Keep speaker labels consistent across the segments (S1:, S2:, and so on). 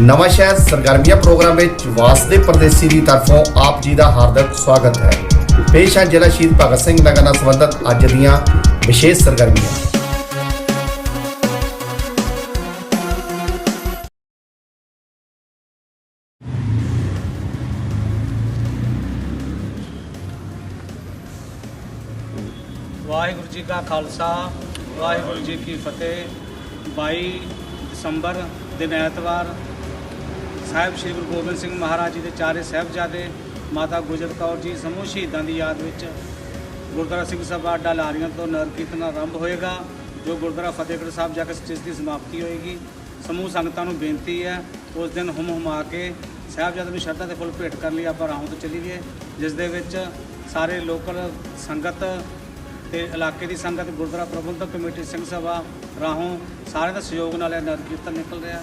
S1: ਨਵਾਂ ਸ਼ਹਿਰ ਸਰਗਰਮੀਆਂ ਪ੍ਰੋਗਰਾਮ ਵਿੱਚ ਵਾਸਦੇ ਪਰਦੇਸੀ ਦੀ ਤਰਫੋਂ ਆਪ ਜੀ ਦਾ ਹਾਰਦਿਕ ਸਵਾਗਤ ਹੈ। ਪੇਸ਼ ਹੈ ਜ਼ਿਲ੍ਹਾ ਸ਼ਹੀਦ ਭਗਤ ਸਿੰਘ ਨਗਰ ਨਾਲ ਸੰਬੰਧਿਤ ਅੱਜ ਦੀਆਂ ਵਿਸ਼ੇਸ਼ ਸਰਗਰਮੀਆਂ।
S2: ਵਾਹਿਗੁਰੂ ਜੀ ਕਾ ਖਾਲਸਾ, ਵਾਹਿਗੁਰੂ ਜੀ ਕੀ ਫਤਿਹ। 22 ਦਸੰਬਰ ਦਿਨ ਐਤਵਾਰ ਸਾਹਿਬ ਸ੍ਰੀ ਗੁਰੂ ਗੋਬਿੰਦ ਸਿੰਘ ਮਹਾਰਾਜ ਜੀ ਦੇ ਚਾਰੇ ਸਾਹਿਬਜ਼ਾਦੇ, ਮਾਤਾ ਗੁਜਰ ਕੌਰ ਜੀ ਸਮੂਹ ਸ਼ਹੀਦਾਂ ਦੀ ਯਾਦ ਵਿੱਚ ਗੁਰਦੁਆਰਾ ਸਿੰਘ ਸਭਾ ਡਾਲਾਰੀਆਂ ਤੋਂ ਨਗਰ ਕੀਰਤਨ ਆਰੰਭ ਹੋਏਗਾ, ਜੋ ਗੁਰਦੁਆਰਾ ਫਤਿਹਗੜ੍ਹ ਸਾਹਿਬ ਜਾ ਕੇ ਸਟੇਜ ਦੀ ਸਮਾਪਤੀ ਹੋਏਗੀ। ਸਮੂਹ ਸੰਗਤਾਂ ਨੂੰ ਬੇਨਤੀ ਹੈ, ਉਸ ਦਿਨ ਹੁਮ ਹੁਮਾ ਕੇ ਸਾਹਿਬਜ਼ਾਦੇ ਨੂੰ ਸ਼ਰਧਾ ਦੇ ਫੁੱਲ ਭੇਟ ਕਰਨ ਲਈ ਆਪਾਂ ਰਾਹੋਂ ਤੋਂ ਚੱਲੀਏ ਜਿਸ ਦੇ ਵਿੱਚ ਸਾਰੇ ਲੋਕਲ ਸੰਗਤ ਤੇ ਇਲਾਕੇ ਦੀ ਸੰਗਤ, ਗੁਰਦੁਆਰਾ ਪ੍ਰਬੰਧਕ ਕਮੇਟੀ, ਸਿੰਘ ਸਭਾ ਰਾਹੋਂ ਸਾਰਿਆਂ ਦਾ ਸਹਿਯੋਗ ਨਾਲ ਇਹ ਨਗਰ ਕੀਰਤਨ ਨਿਕਲ ਰਿਹਾ।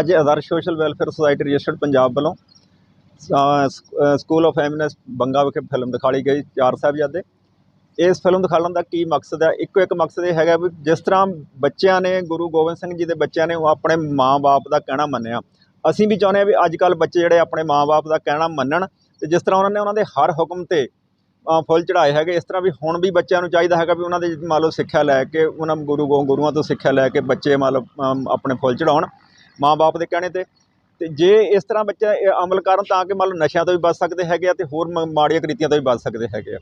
S3: ਅੱਜ Adarsh social welfare society registered Punjab ਵੱਲੋਂ ਸਕੂਲ ਆਫ ਐਮਨੈਸ ਬੰਗਾ ਵਿਖੇ ਫਿਲਮ ਦਿਖਾਈ ਗਈ ਚਾਰ ਸਾਹਿਬਜ਼ਾਦੇ। ਇਸ ਫਿਲਮ ਦਿਖਾਉਣ ਦਾ ਕੀ ਮਕਸਦ ਹੈ? ਇੱਕੋ ਇੱਕ ਮਕਸਦ ਇਹ ਹੈਗਾ ਵੀ ਜਿਸ ਤਰ੍ਹਾਂ ਬੱਚਿਆਂ ਨੇ, ਗੁਰੂ ਗੋਬਿੰਦ ਸਿੰਘ ਜੀ ਦੇ ਬੱਚਿਆਂ ਨੇ ਉਹ ਆਪਣੇ ਮਾਂ-ਬਾਪ ਦਾ ਕਹਿਣਾ ਮੰਨਿਆ। ਅਸੀਂ ਵੀ ਚਾਹੁੰਦੇ ਹਾਂ ਵੀ ਅੱਜ ਕੱਲ੍ਹ ਬੱਚੇ ਜਿਹੜੇ ਆਪਣੇ ਮਾਂ-ਬਾਪ ਦਾ ਕਹਿਣਾ ਮੰਨਣ ਤੇ ਜਿਸ ਤਰ੍ਹਾਂ ਉਹਨਾਂ ਨੇ ਉਹਨਾਂ ਦੇ ਹਰ ਹੁਕਮ ਤੇ ਫੁੱਲ ਚੜਾਏ ਹੈਗੇ, ਇਸ ਤਰ੍ਹਾਂ ਵੀ ਹੁਣ ਵੀ ਬੱਚਿਆਂ ਨੂੰ ਚਾਹੀਦਾ ਹੈਗਾ ਵੀ ਉਹਨਾਂ ਦੇ ਮੰਨ ਲਓ ਸਿੱਖਿਆ ਲੈ ਕੇ, ਉਹਨਾਂ ਗੁਰੂ ਗੋ, ਗੁਰੂਆਂ ਤੋਂ ਸਿੱਖਿਆ ਲੈ ਕੇ ਬੱਚੇ ਮੰਨ ਲਓ ਆਪਣੇ ਫੁੱਲ ਚੜਾਉਣ ਮਾਂ-ਬਾਪ ਦੇ ਕਹਿਣੇ ਤੇ। ਤੇ ਜੇ ਇਸ ਤਰ੍ਹਾਂ ਬੱਚਾ ਅਮਲ ਕਰਨ ਤਾਂ ਕਿ ਮੰਨ ਲਓ ਨਸ਼ਿਆਂ ਤੋਂ ਵੀ ਬਚ ਸਕਦੇ ਹੈਗੇ ਆ ਤੇ ਹੋਰ ਮ- ਮਾੜੀਆਂ ਕ੍ਰਿਤੀਆਂ ਤੋਂ ਵੀ ਬਚ ਸਕਦੇ ਹੈਗੇ ਆ।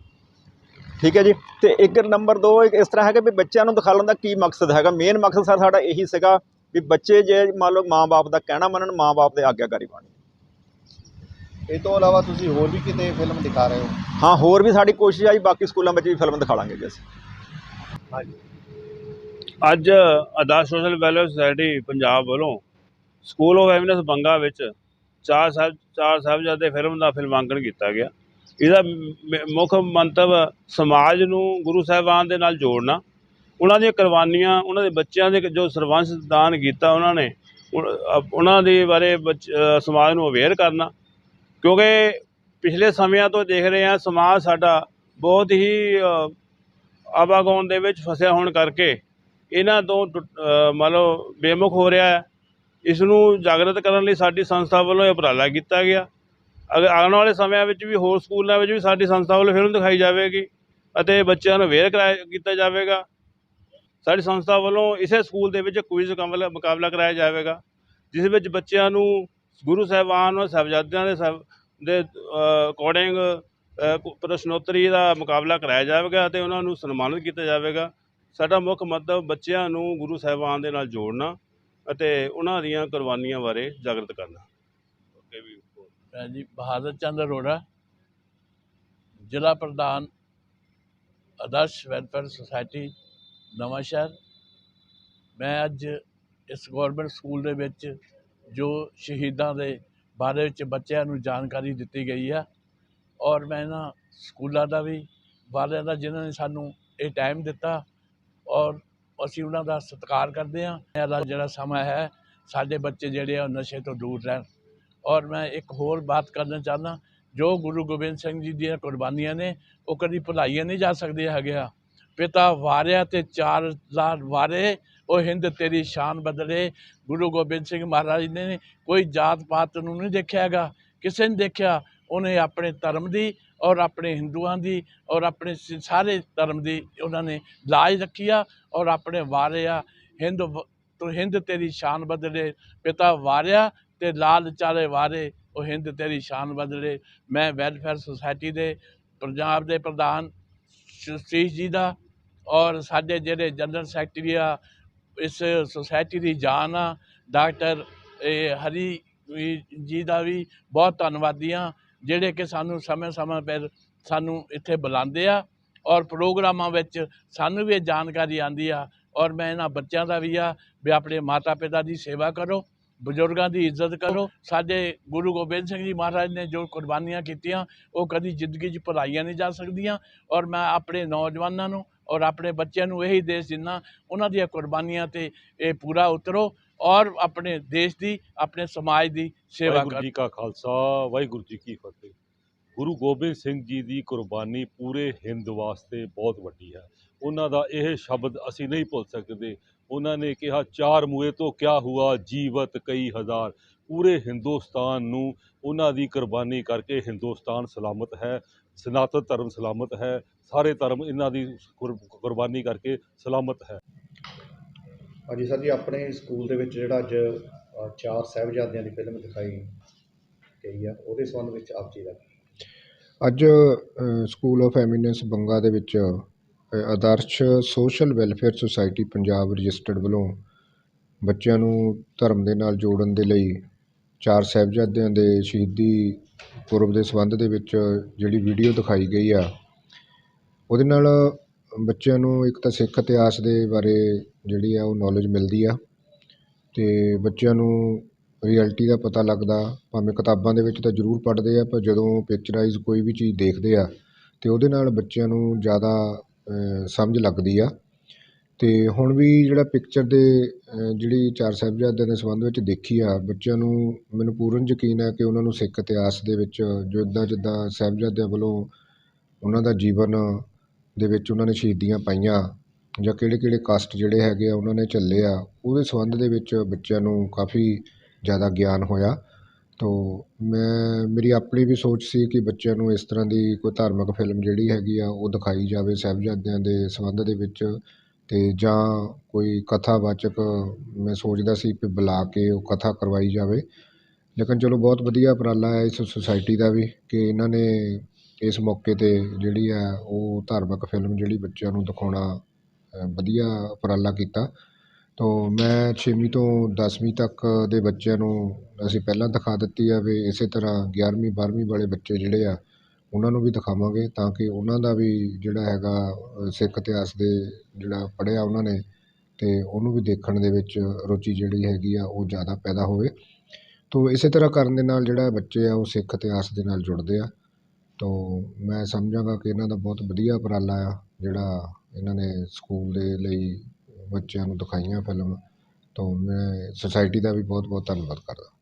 S3: ਠੀਕ ਹੈ ਜੀ? ਤੇ ਇੱਕ ਨੰਬਰ 2 ਇਸ ਤਰ੍ਹਾਂ ਹੈਗਾ ਵੀ ਬੱਚਿਆਂ ਨੂੰ ਦਿਖਾਉਣ ਦਾ ਕੀ ਮਕਸਦ ਹੈਗਾ। ਮੇਨ ਮਕਸਦ ਸਰ ਸਾਡਾ ਇਹੀ ਸੀਗਾ ਵੀ ਬੱਚੇ ਜੇ ਮੰਨ ਲਓ ਮਾਂ-ਬਾਪ ਦਾ ਕਹਿਣਾ ਮੰਨਣ ਮਾਂ-ਬਾਪ ਦੇ ਆਗਿਆਕਾਰੀ ਬਣਨ।
S4: ਇਹ ਤੋਂ ਇਲਾਵਾ ਤੁਸੀਂ ਹੋਰ ਵੀ ਕਿਤੇ ਫਿਲਮ ਦਿਖਾ ਰਹੇ ਹੋ?
S3: ਹਾਂ ਹੋਰ ਵੀ ਸਾਡੀ ਕੋਸ਼ਿਸ਼ ਆ ਜੀ ਬਾਕੀ ਸਕੂਲਾਂ ਵਿੱਚ ਵੀ ਫਿਲਮ ਦਿਖਾ ਲਾਂਗੇ ਜੀ ਅਸੀਂ।
S5: ਅੱਜ Adarsh social welfare society Punjab ਵੱਲੋਂ ਸਕੂਲ ਆਫ ਐਮਿਨੈਂਸ ਬੰਗਾ ਵਿੱਚ ਚਾਰ ਸਾਹਿਬ ਚਾਰ ਸਾਹਿਬਜ਼ਾਦੇ ਫਿਲਮ ਦਾ ਫਿਲਮਾਂਕਣ ਕੀਤਾ ਗਿਆ। ਇਹਦਾ ਮੁੱਖ ਮੰਤਵ ਸਮਾਜ ਨੂੰ ਗੁਰੂ ਸਾਹਿਬਾਨ ਦੇ ਨਾਲ ਜੋੜਨਾ। ਉਹਨਾਂ ਦੀਆਂ ਕੁਰਬਾਨੀਆਂ ਉਹਨਾਂ ਦੇ ਬੱਚਿਆਂ ਦੇ ਜੋ ਸਰਵੰਸ ਦਾਨ ਕੀਤਾ ਉਹਨਾਂ ਨੇ ਉਨ- ਉਹਨਾਂ ਦੇ ਬਾਰੇ ਬੱਚ- ਸਮਾਜ ਨੂੰ ਅਵੇਅਰ ਕਰਨਾ। ਕਿਉਂਕਿ ਪਿਛਲੇ ਸਮਿਆਂ ਤੋਂ ਦੇਖ ਰਹੇ ਹਾਂ ਸਮਾਜ ਸਾਡਾ ਬਹੁਤ ਹੀ ਅ, ਦੇ ਵਿੱਚ ਫਸਿਆ ਹੋਣ ਕਰਕੇ ਇਹਨਾਂ ਤੋਂ ਟੁੱਟ- ਅ, ਮੰਨ ਬੇਮੁਖ ਹੋ ਰਿਹਾ ਹੈ। ਇਸ ਨੂੰ ਜਾਗਰਤ ਕਰਨ ਲਈ ਸਾਡੀ ਸੰਸਥਾ ਵੱਲੋਂ ਇਹ ਉਪਰਾਲਾ ਕੀਤਾ ਗਿਆ। ਅਗਰ ਆਉਣ ਵਾਲੇ ਸਮਿਆਂ ਵਿੱਚ ਵੀ ਹੋਰ ਸਕੂਲਾਂ ਵਿੱਚ ਵੀ ਸਾਡੀ ਸੰਸਥਾ ਵੱਲੋਂ ਫਿਲਮ ਦਿਖਾਈ ਜਾਵੇਗੀ ਅਤੇ ਬੱਚਿਆਂ ਨੂੰ ਅਵੇਅਰ ਕਰਾਇਆ, ਕੀਤਾ ਜਾਵੇਗਾ। ਸਾਡੀ ਸੰਸਥਾ ਵੱਲੋਂ ਇਸੇ ਸਕੂਲ ਦੇ ਵਿੱਚ ਕੁਇਜ਼ ਮੁਕਾਬਲਾ ਮੁਕਾਬਲਾ ਕਰਾਇਆ ਜਾਵੇਗਾ, ਜਿਸ ਵਿੱਚ ਬੱਚਿਆਂ ਨੂੰ ਗੁਰੂ ਸਾਹਿਬਾਨ ਔਰ ਸਾਹਿਬਜ਼ਾਦਿਆਂ ਦੇ ਸਾਹਿਬ ਦੇ ਅਕੋਰਡਿੰਗ ਪ੍ਰਸ਼ਨੋਤਰੀ ਦਾ ਮੁਕਾਬਲਾ ਕਰਾਇਆ ਜਾਵੇਗਾ ਅਤੇ ਉਹਨਾਂ ਨੂੰ ਸਨਮਾਨਿਤ ਕੀਤਾ ਜਾਵੇਗਾ। ਸਾਡਾ ਮੁੱਖ ਮਤਲਬ ਬੱਚਿਆਂ ਨੂੰ ਗੁਰੂ ਸਾਹਿਬਾਨ ਦੇ ਨਾਲ ਜੋੜਨਾ ਅਤੇ ਉਹਨਾਂ ਦੀਆਂ ਕੁਰਬਾਨੀਆਂ ਬਾਰੇ ਜਾਗਰਤ ਕਰਨਾ। ਅੱਗੇ ਵੀ
S6: ਮੈਂ ਜੀ, ਬਹਾਦਰ ਚੰਦ ਅਰੋੜਾ, ਜ਼ਿਲ੍ਹਾ ਪ੍ਰਧਾਨ, ਆਦਰਸ਼ ਵੈਲਫੇਅਰ ਸੁਸਾਇਟੀ, ਨਵਾਂ ਸ਼ਹਿਰ। ਮੈਂ ਅੱਜ ਇਸ ਗਵਰਨਮੈਂਟ ਸਕੂਲ ਦੇ ਵਿੱਚ ਜੋ ਸ਼ਹੀਦਾਂ ਦੇ ਬਾਰੇ ਵਿੱਚ ਬੱਚਿਆਂ ਨੂੰ ਜਾਣਕਾਰੀ ਦਿੱਤੀ ਗਈ ਹੈ ਔਰ ਮੈਂ ਇਹਨਾਂ ਸਕੂਲਾਂ ਦਾ ਵੀ, ਵਾਲਿਆਂ ਦਾ ਜਿਨ੍ਹਾਂ ਨੇ ਸਾਨੂੰ ਇਹ ਟਾਈਮ ਦਿੱਤਾ, ਔਰ ਅਸੀਂ ਉਹਨਾਂ ਦਾ ਸਤਿਕਾਰ ਕਰਦੇ ਹਾਂ। ਇਹਦਾ ਜਿਹੜਾ ਸਮਾਂ ਹੈ, ਸਾਡੇ ਬੱਚੇ ਜਿਹੜੇ ਆ, ਉਹ ਨਸ਼ੇ ਤੋਂ ਦੂਰ ਰਹਿਣ। ਔਰ ਮੈਂ ਇੱਕ ਹੋਰ ਬਾਤ ਕਰਨਾ ਚਾਹੁੰਦਾ, ਜੋ ਗੁਰੂ ਗੋਬਿੰਦ ਸਿੰਘ ਜੀ ਦੀਆਂ ਕੁਰਬਾਨੀਆਂ ਨੇ, ਉਹ ਕਦੀ ਭੁਲਾਈਆਂ ਨਹੀਂ ਜਾ ਸਕਦੀਆਂ ਹੈਗੀਆਂ ਪਿਤਾ ਵਾਰਿਆ ਤੇ ਚਾਰ ਲਾਲ ਵਾਰੇ, ਉਹ ਹਿੰਦ ਤੇਰੀ ਸ਼ਾਨ ਬਦਲੇ। ਗੁਰੂ ਗੋਬਿੰਦ ਸਿੰਘ ਮਹਾਰਾਜ ਨੇ ਕੋਈ ਜਾਤ ਪਾਤ ਨੂੰ ਨਹੀਂ ਦੇਖਿਆ ਹੈਗਾ। ਕਿਸੇ ਨੇ ਦੇਖਿਆ ਉਹਨੇ ਆਪਣੇ ਧਰਮ ਦੀ ਔਰ ਆਪਣੇ ਹਿੰਦੂਆਂ ਦੀ ਔਰ ਆਪਣੇ ਸਾਰੇ ਧਰਮ ਦੀ ਉਹਨਾਂ ਨੇ ਲਾਜ ਰੱਖੀ ਆ ਔਰ ਆਪਣੇ ਵਾਰਿਆ ਹਿੰਦ ਵ- ਤੂੰ ਹਿੰਦ ਤੇਰੀ ਸ਼ਾਨ ਬਦਲੇ, ਪਿਤਾ ਵਾਰਿਆ ਤੇ ਲਾਲ ਚਾਲੇ ਵਾਰੇ, ਉਹ ਹਿੰਦ ਤੇਰੀ ਸ਼ਾਨ ਬਦਲੇ। ਮੈਂ ਵੈਲਫੇਅਰ ਸੁਸਾਇਟੀ ਦੇ ਪੰਜਾਬ ਦੇ ਪ੍ਰਧਾਨ ਸਤੀਸ਼ ਜੀ ਦਾ ਔਰ ਸਾਡੇ ਜਿਹੜੇ ਜਨਰਲ ਸੈਕਟਰੀ ਆ, ਇਸ ਸੁਸਾਇਟੀ ਦੀ ਜਾਨ ਆ, ਡਾਕਟਰ, ਇਹ ਹਰੀ ਜੀ ਦਾ ਵੀ ਬਹੁਤ ਧੰਨਵਾਦੀ ਹਾਂ ਜਿਹੜੇ ਕਿ ਸਾਨੂੰ ਸਮੇਂ-ਸਮੇਂ ਪਰ ਸਾਨੂੰ ਇੱਥੇ ਬੁਲਾਉਂਦੇ ਆ ਔਰ ਪ੍ਰੋਗਰਾਮਾਂ ਵਿੱਚ ਸਾਨੂੰ ਵੀ ਇਹ ਜਾਣਕਾਰੀ ਆਉਂਦੀ ਆ ਔਰ ਮੈਂ ਇਹਨਾਂ ਬੱਚਿਆਂ ਦਾ ਵੀ ਆ ਵੀ ਆਪਣੇ ਮਾਤਾ ਪਿਤਾ ਦੀ ਸੇਵਾ ਕਰੋ, ਬਜ਼ੁਰਗਾਂ ਦੀ ਇੱਜ਼ਤ ਕਰੋ। ਸਾਡੇ ਗੁਰੂ ਗੋਬਿੰਦ ਸਿੰਘ ਜੀ ਮਹਾਰਾਜ ਨੇ ਜੋ ਕੁਰਬਾਨੀਆਂ ਕੀਤੀਆਂ, ਉਹ ਕਦੀ ਜ਼ਿੰਦਗੀ 'ਚ ਭੁਲਾਈਆਂ ਨਹੀਂ ਜਾ ਸਕਦੀਆਂ ਔਰ ਮੈਂ ਆਪਣੇ ਨੌਜਵਾਨਾਂ ਨੂੰ ਔਰ ਆਪਣੇ ਬੱਚਿਆਂ ਨੂੰ ਇਹੀ ਦੇਸ਼ ਦਿੰਦਾ, ਉਹਨਾਂ ਦੀਆਂ ਕੁਰਬਾਨੀਆਂ ਤੇ ਇਹ ਪੂਰਾ ਉਤਰੋ। ਔਰ ਆਪਣੇ ਦੇਸ਼ ਦੀ ਆਪਣੇ ਸਮਾਜ ਦੀ ਸੇਵਾ ਕਰੋ
S7: ਜੀ ਕਾ ਖਾਲਸਾ ਵਾਹਿਗੁਰੂ ਜੀ ਕੀ ਫਤਿਹ। ਗੁਰੂ ਗੋਬਿੰਦ ਸਿੰਘ ਜੀ ਦੀ ਕੁਰਬਾਨੀ ਪੂਰੇ ਹਿੰਦ ਵਾਸਤੇ ਬਹੁਤ ਵੱਡੀ ਹੈ। ਉਹਨਾਂ ਦਾ ਇਹ ਸ਼ਬਦ ਅਸੀਂ ਨਹੀਂ ਭੁੱਲ ਸਕਦੇ। ਉਹਨਾਂ ਨੇ ਕਿਹਾ ਚਾਰ ਮੂਏ ਤੋਂ ਕਿਆ ਹੁਆ ਜੀਵਤ ਕਈ ਹਜ਼ਾਰ। ਪੂਰੇ ਹਿੰਦੁਸਤਾਨ ਨੂੰ ਉਹਨਾਂ ਦੀ ਕੁਰਬਾਨੀ ਕਰਕੇ ਹਿੰਦੁਸਤਾਨ ਸਲਾਮਤ ਹੈ ਸਨਾਤਨ ਧਰਮ ਸਲਾਮਤ ਹੈ ਸਾਰੇ ਧਰਮ ਇਹਨਾਂ ਦੀ ਕੁਰ- ਕੁਰਬਾਨੀ ਕਰਕੇ ਸਲਾਮਤ ਹੈ।
S1: ਹਾਂਜੀ ਸਰ ਜੀ ਆਪਣੇ ਸਕੂਲ ਦੇ ਵਿੱਚ ਜਿਹੜਾ ਅੱਜ ਅ, ਚਾਰ ਸਾਹਿਬਜ਼ਾਦਿਆਂ ਦੀ ਫਿਲਮ ਦਿਖਾਈ ਗਈ ਆ ਉਹਦੇ ਸੰਬੰਧ ਵਿੱਚ ਆਪ ਜੀ ਦਾ
S8: ਅੱਜ ਅ, ਸਕੂਲ ਆਫ ਐਮੀਨੈਂਸ ਬੰਗਾ ਦੇ ਵਿੱਚ ਅ, Adarsh social welfare society Punjab registered ਵੱਲੋਂ ਬੱਚਿਆਂ ਨੂੰ ਧਰਮ ਦੇ ਨਾਲ ਜੋੜਨ ਦੇ ਲਈ ਚਾਰ ਸਾਹਿਬਜ਼ਾਦਿਆਂ ਦੇ ਸ਼ਹੀਦੀ ਪੁਰਬ ਦੇ ਸੰਬੰਧ ਦੇ ਵਿੱਚ ਜਿਹੜੀ ਵੀਡੀਓ ਦਿਖਾਈ ਗਈ ਆ ਉਹਦੇ ਨਾਲ ਬੱਚਿਆਂ ਨੂੰ ਇੱਕ ਤਾਂ ਸਿੱਖ ਇਤਿਹਾਸ ਦੇ ਬਾਰੇ ਜਿਹੜੀ ਆ ਉਹ ਨੌਲੇਜ ਮਿਲਦੀ ਆ ਅਤੇ ਬੱਚਿਆਂ ਨੂੰ ਰਿਐਲਿਟੀ ਦਾ ਪਤਾ ਲੱਗਦਾ, ਭਾਵੇਂ ਕਿਤਾਬਾਂ ਦੇ ਵਿੱਚ ਤਾਂ ਜ਼ਰੂਰ ਪੜ੍ਹਦੇ ਆ, ਪਰ ਜਦੋਂ ਪਿਕਚਰਾਈਜ਼ ਕੋਈ ਵੀ ਚੀਜ਼ ਦੇਖਦੇ ਆ ਅਤੇ ਉਹਦੇ ਨਾਲ ਬੱਚਿਆਂ ਨੂੰ ਜ਼ਿਆਦਾ ਸਮਝ ਲੱਗਦੀ ਆ। ਅਤੇ ਹੁਣ ਵੀ ਜਿਹੜਾ ਪਿਕਚਰ ਦੇ ਜਿਹੜੀ ਚਾਰ ਸਾਹਿਬਜ਼ਾਦਿਆਂ ਦੇ ਸੰਬੰਧ ਵਿੱਚ ਦੇਖੀ ਆ, ਬੱਚਿਆਂ ਨੂੰ ਮੈਨੂੰ ਪੂਰਨ ਯਕੀਨ ਹੈ ਕਿ ਉਹਨਾਂ ਨੂੰ ਸਿੱਖ ਇਤਿਹਾਸ ਦੇ ਵਿੱਚ ਜਿੱਦਾਂ ਜਿੱਦਾਂ ਸਾਹਿਬਜ਼ਾਦਿਆਂ ਵੱਲੋਂ ਉਹਨਾਂ ਦਾ ਜੀਵਨ ਦੇ ਵਿੱਚ ਉਹਨਾਂ ਨੇ ਸ਼ਹੀਦੀਆਂ ਪਾਈਆਂ ਜਾਂ ਕਿਹੜੇ ਕਿਹੜੇ ਕਸ਼ਟ ਜਿਹੜੇ ਹੈਗੇ ਆ ਉਹਨਾਂ ਨੇ ਝੱਲੇ ਆ, ਉਹਦੇ ਸੰਬੰਧ ਦੇ ਵਿੱਚ ਬੱਚਿਆਂ ਨੂੰ ਕਾਫੀ ਜ਼ਿਆਦਾ ਗਿਆਨ ਹੋਇਆ। ਤੋ ਮੈਂ, ਮੇਰੀ ਆਪਣੀ ਵੀ ਸੋਚ ਸੀ ਕਿ ਬੱਚਿਆਂ ਨੂੰ ਇਸ ਤਰ੍ਹਾਂ ਦੀ ਕੋਈ ਧਾਰਮਿਕ ਫਿਲਮ ਜਿਹੜੀ ਹੈਗੀ ਆ, ਉਹ ਦਿਖਾਈ ਜਾਵੇ ਸਾਹਿਬਜ਼ਾਦਿਆਂ ਦੇ ਸੰਬੰਧ ਦੇ ਵਿੱਚ ਅਤੇ ਜਾਂ ਕੋਈ ਕਥਾਵਾਚਕ ਮੈਂ ਸੋਚਦਾ ਸੀ ਵੀ ਬੁਲਾ ਕੇ ਉਹ ਕਥਾ ਕਰਵਾਈ ਜਾਵੇ। ਲੇਕਿਨ ਚਲੋ ਬਹੁਤ ਵਧੀਆ ਉਪਰਾਲਾ ਹੈ ਇਸ ਸੁਸਾਇਟੀ ਦਾ ਵੀ ਕਿ ਇਹਨਾਂ ਨੇ ਇਸ ਮੌਕੇ 'ਤੇ ਜਿਹੜੀ ਆ, ਉਹ ਧਾਰਮਿਕ ਫਿਲਮ ਜਿਹੜੀ ਬੱਚਿਆਂ ਨੂੰ ਦਿਖਾਉਣਾ ਵਧੀਆ ਉਪਰਾਲਾ ਕੀਤਾ। ਤੋ ਮੈਂ ਛੇਵੀਂ ਤੋਂ ਦਸਵੀਂ ਤੱਕ ਦੇ ਬੱਚਿਆਂ ਨੂੰ ਅਸੀਂ ਪਹਿਲਾਂ ਦਿਖਾ ਦਿੱਤੀ ਆ ਵੀ ਇਸੇ ਤਰ੍ਹਾਂ ਗਿਆਰਵੀਂ ਬਾਰ੍ਹਵੀਂ ਵਾਲੇ ਬੱਚੇ ਜਿਹੜੇ ਆ, ਉਹਨਾਂ ਨੂੰ ਵੀ ਦਿਖਾਵਾਂਗੇ ਤਾਂ ਕਿ ਉਹਨਾਂ ਦਾ ਵੀ ਜਿਹੜਾ ਹੈਗਾ ਸਿੱਖ ਇਤਿਹਾਸ ਦੇ ਜਿਹੜਾ ਪੜ੍ਹਿਆ ਉਹਨਾਂ ਨੇ ਅਤੇ ਉਹਨੂੰ ਵੀ ਦੇਖਣ ਦੇ ਵਿੱਚ ਰੁਚੀ ਜਿਹੜੀ ਹੈਗੀ ਆ, ਉਹ ਜ਼ਿਆਦਾ ਪੈਦਾ ਹੋਵੇ। ਤੋ ਇਸੇ ਤਰ੍ਹਾਂ ਕਰਨ ਦੇ ਨਾਲ ਜਿਹੜਾ ਬੱਚੇ ਆ, ਉਹ ਸਿੱਖ ਇਤਿਹਾਸ ਦੇ ਨਾਲ ਜੁੜਦੇ ਆ। ਤੋ ਮੈਂ ਸਮਝਾਂਗਾ ਕਿ ਇਹਨਾਂ ਦਾ ਬਹੁਤ ਵਧੀਆ ਉਪਰਾਲਾ ਆ, ਜਿਹੜਾ ਇਹਨਾਂ ਨੇ ਸਕੂਲ ਦੇ ਲਈ ਬੱਚਿਆਂ ਨੂੰ ਦਿਖਾਈਆਂ ਫਿਲਮ ਤੋ। ਮੈਂ ਸੁਸਾਇਟੀ ਦਾ ਵੀ ਬਹੁਤ ਬਹੁਤ ਧੰਨਵਾਦ ਕਰਦਾ।